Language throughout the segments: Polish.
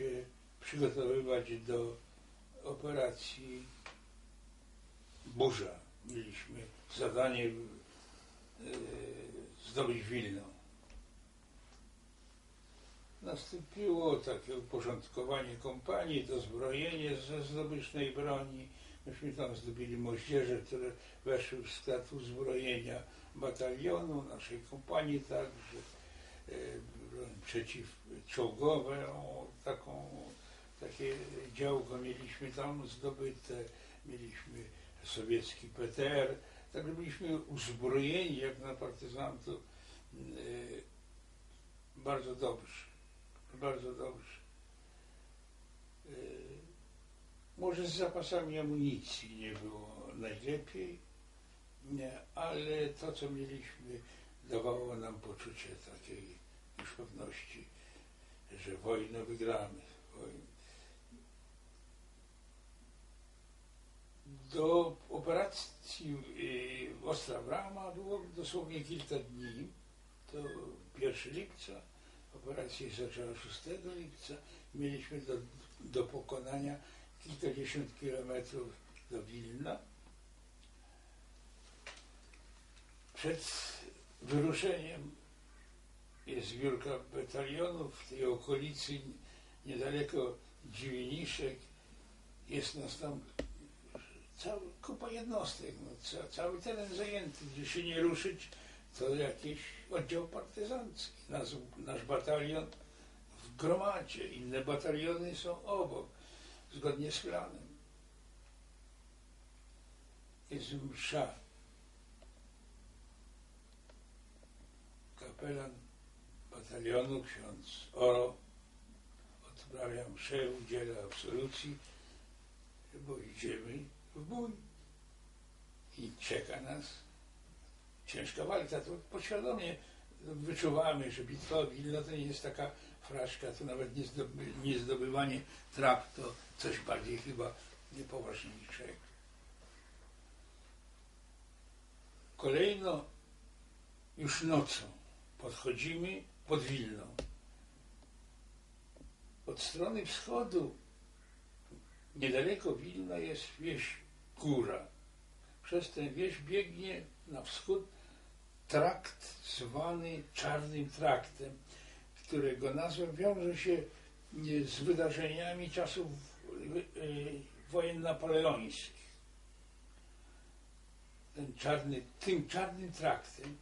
się przygotowywać do operacji Burza. Mieliśmy zadanie e, zdobyć Wilno. Nastąpiło takie uporządkowanie kompanii, dozbrojenie ze zdobycznej broni. Myśmy tam zdobyli moździerze, które weszły w skład uzbrojenia batalionu, naszej kompanii także. E, przeciwczołgowe, taką, takie działko mieliśmy tam zdobyte, mieliśmy sowiecki PTR, także byliśmy uzbrojeni jak na partyzantów yy, bardzo dobrze, bardzo dobrze. Yy, może z zapasami amunicji nie było najlepiej, nie, ale to co mieliśmy dawało nam poczucie takiej już pewności, że wojnę wygramy. Do operacji y, Ostra Brama było dosłownie kilka dni. To 1 lipca, operacja się zaczęła 6 lipca. Mieliśmy do, do pokonania kilkadziesiąt kilometrów do Wilna. Przed wyruszeniem jest zbiórka batalionów w tej okolicy, niedaleko Dziwiniszek. Jest nas tam cała kupa jednostek, no, ca, cały teren zajęty, gdzie się nie ruszyć, to jakiś oddział partyzancki. Nasz, nasz batalion w gromadzie, inne bataliony są obok, zgodnie z planem. Jest msza. Kapelan batalionu, ksiądz Oro, odprawia mszę, udziela absolucji, bo idziemy w bój. I czeka nas ciężka walka. To podświadomie wyczuwamy, że bitwa o Wilno to nie jest taka fraszka, to nawet nie, zdoby, nie zdobywanie trap, to coś bardziej chyba niepoważniejszego. Kolejno już nocą podchodzimy pod Wilną. Od strony wschodu, niedaleko Wilna jest wieś Góra. Przez tę wieś biegnie na wschód trakt zwany Czarnym Traktem, którego nazwa wiąże się z wydarzeniami czasów y, wojen napoleońskich. Ten czarny, tym czarnym traktem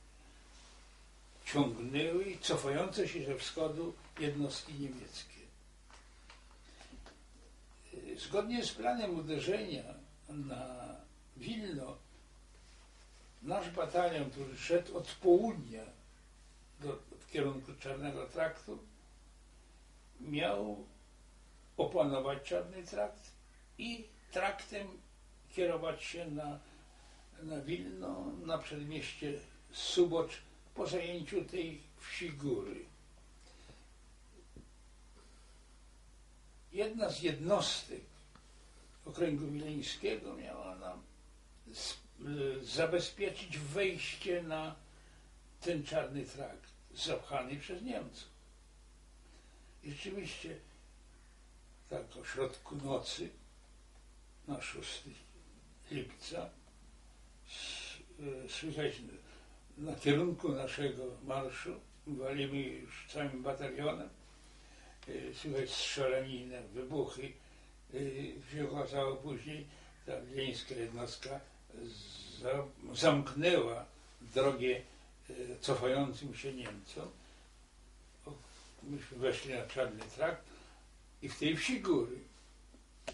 ciągnęły cofające się ze wschodu jednostki niemieckie. Zgodnie z planem uderzenia na Wilno, nasz batalion, który szedł od południa do, w kierunku Czarnego Traktu, miał opanować Czarny Trakt i traktem kierować się na, na Wilno, na przedmieście Subocz, po zajęciu tej wsi góry. Jedna z jednostek okręgu wileńskiego miała nam zabezpieczyć wejście na ten czarny trakt, zapchany przez Niemców. I rzeczywiście tak o środku nocy na 6 lipca słychać na kierunku naszego marszu, walimy już całym batalionem, y, słychać strzelaninę, wybuchy. Y, się okazało później, ta wileńska jednostka zamknęła drogę y, cofającym się Niemcom. Myśmy weszli na czarny trakt i w tej wsi góry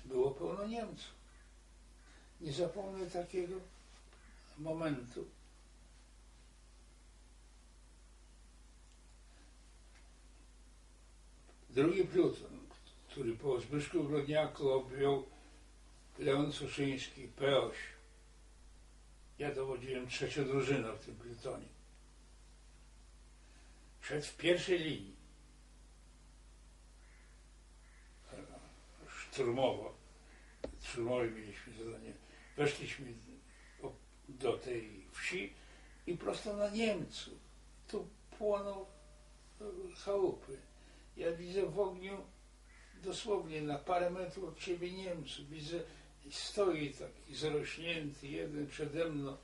było pełno Niemców. Nie zapomnę takiego momentu. Drugi pluton, który po Zbyszku Grodniaku objął Leon Suszyński, P8. Ja dowodziłem trzecią drużyną w tym plutonie. Szedł w pierwszej linii. Szturmowo. Szturmowe mieliśmy zadanie. Weszliśmy do tej wsi i prosto na Niemców. Tu płoną chałupy Ja widzę w ogniu dosłownie na parę metrów od ciebie Niemców. Widzę, stoi taki zarośnięty jeden przede mną.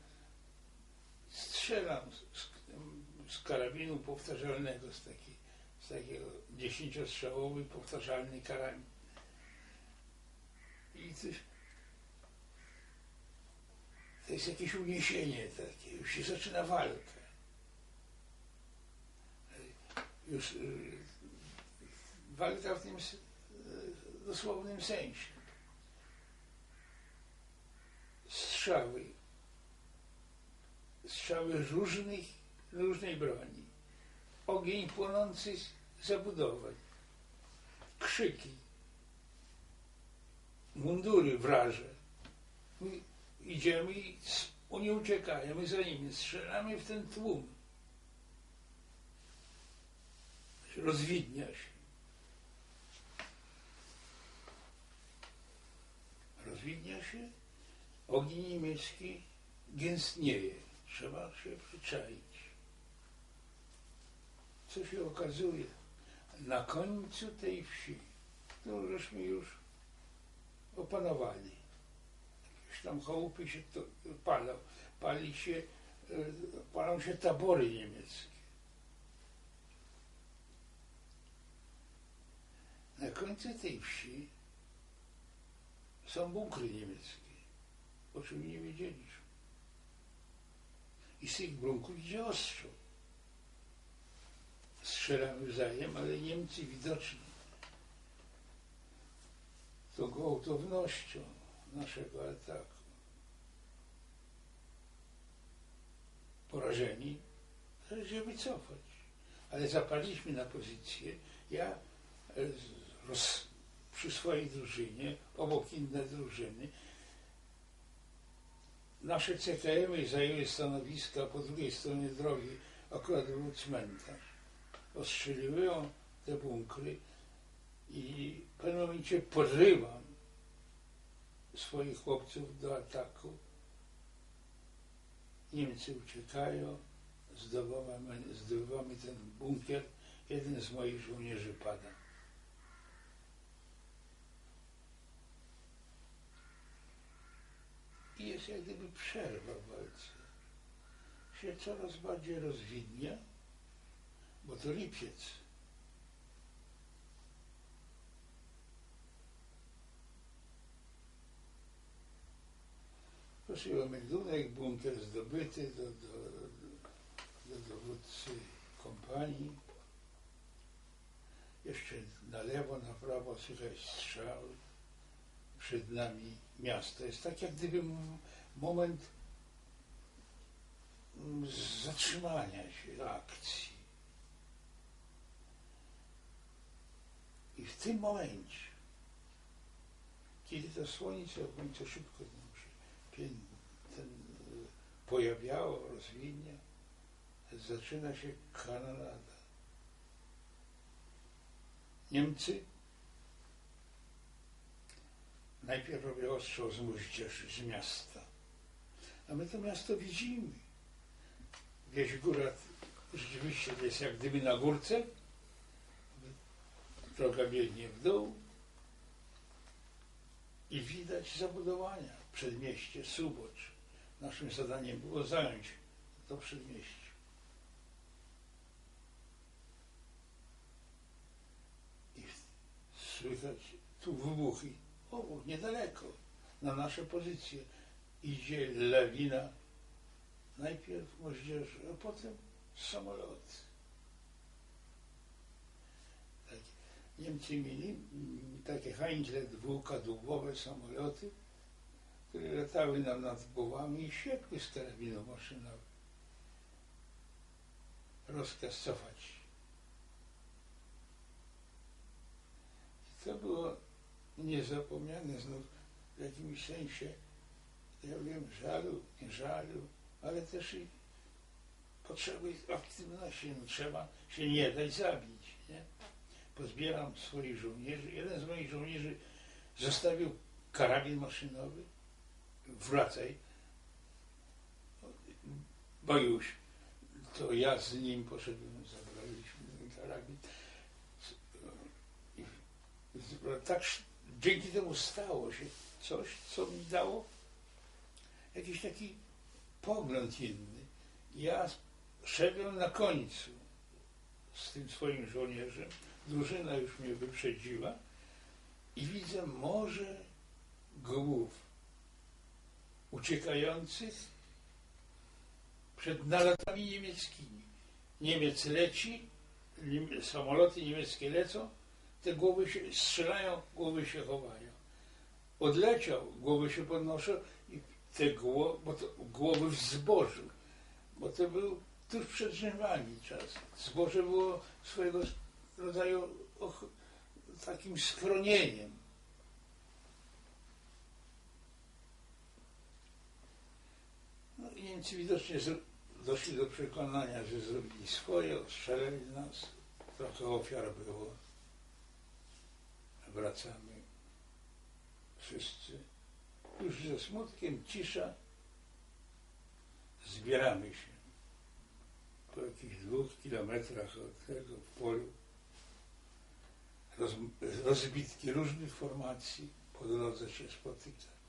Strzelam z, z, karabinu powtarzalnego, z, takiej, z takiego dziesięciostrzałowy powtarzalny karabin. I coś, to jest jakieś uniesienie takie, już się zaczyna walka. Już y, walka w tym dosłownym sensie. Strzały. Strzały różnych, różnej broni. Ogień płonący z zabudowań. Krzyki. Mundury wraże. My idziemy i oni uciekają, my za nimi strzelamy w ten tłum. Rozwidnia się. Rozwidnia się, ogień niemiecki gęstnieje. Trzeba się przyczaić. Co się okazuje? Na końcu tej wsi, którą żeśmy już opanowali, jakieś tam chałupy się to palą, pali się, e, palą się tabory niemieckie. Na końcu tej wsi są bunkry niemieckie, o czym nie wiedzieliśmy. I z tych bunkrów idzie ostrzał. Strzelamy wzajem, ale Niemcy widocznie tą gwałtownością naszego ataku porażeni, należy się wycofać. Ale zapadliśmy na pozycję. Ja roz, przy swojej drużynie, obok inne drużyny, nasze CKM-y zajęły stanowiska po drugiej stronie drogi, akurat był cmentarz. Ostrzeliwują te bunkry i w pewnym momencie podrywam swoich chłopców do ataku. Niemcy uciekają, zdobywamy, zdobywamy ten bunkier. Jeden z moich żołnierzy pada. Jest jak gdyby przerwa w walce. Się coraz bardziej rozwidnia, bo to lipiec. Prosiłem meldunek, bunkier zdobyty do, do, do dowódcy kompanii. Jeszcze na lewo, na prawo słychać strzały. Przed nami miasto. Jest tak jak gdyby moment zatrzymania się akcji. I w tym momencie, kiedy to słońce w końcu szybko ten, y, pojawiało, rozwinia, zaczyna się kanonada. Niemcy najpierw robią ostrzał z moździerzy, z miasta. A my to miasto widzimy. Wieś góra rzeczywiście jest jak gdyby na górce. Droga biegnie w dół. I widać zabudowania. Przedmieście, Subocz. Naszym zadaniem było zająć to przedmieście. I słychać tu wybuchy. O, niedaleko, na nasze pozycje idzie lawina. Najpierw moździerzy, a potem samoloty. Tak. Niemcy mieli mm, takie Heinzle dwukadłubowe samoloty, które latały nam nad głowami i siekły z karabinów maszynowych. Rozkaz cofać. I to było niezapomniane znów w jakimś sensie, ja wiem, żalu, nie żalu, ale też i potrzeby aktywności. No, trzeba się nie dać zabić. Nie? Pozbieram swoich żołnierzy. Jeden z moich żołnierzy zostawił karabin maszynowy. Wracaj. Bojuś. To ja z nim poszedłem, zabraliśmy karabin. tak sz- dzięki temu stało się coś, co mi dało jakiś taki pogląd inny. Ja szedłem na końcu z tym swoim żołnierzem, drużyna już mnie wyprzedziła i widzę morze głów uciekających przed nalotami niemieckimi. Niemiec leci, samoloty niemieckie lecą, te głowy się strzelają, głowy się chowają. Odleciał, głowy się podnoszą i te głowy, bo to głowy w zbożu, bo to był tuż przed żniwami czas. Zboże było swojego rodzaju och, takim schronieniem. No i Niemcy widocznie doszli do przekonania, że zrobili swoje, ostrzelili nas. Trochę ofiar było. Wracamy. Wszyscy. Już ze smutkiem, cisza. Zbieramy się. Po jakichś dwóch kilometrach od tego polu. Roz, rozbitki różnych formacji po drodze się spotyka.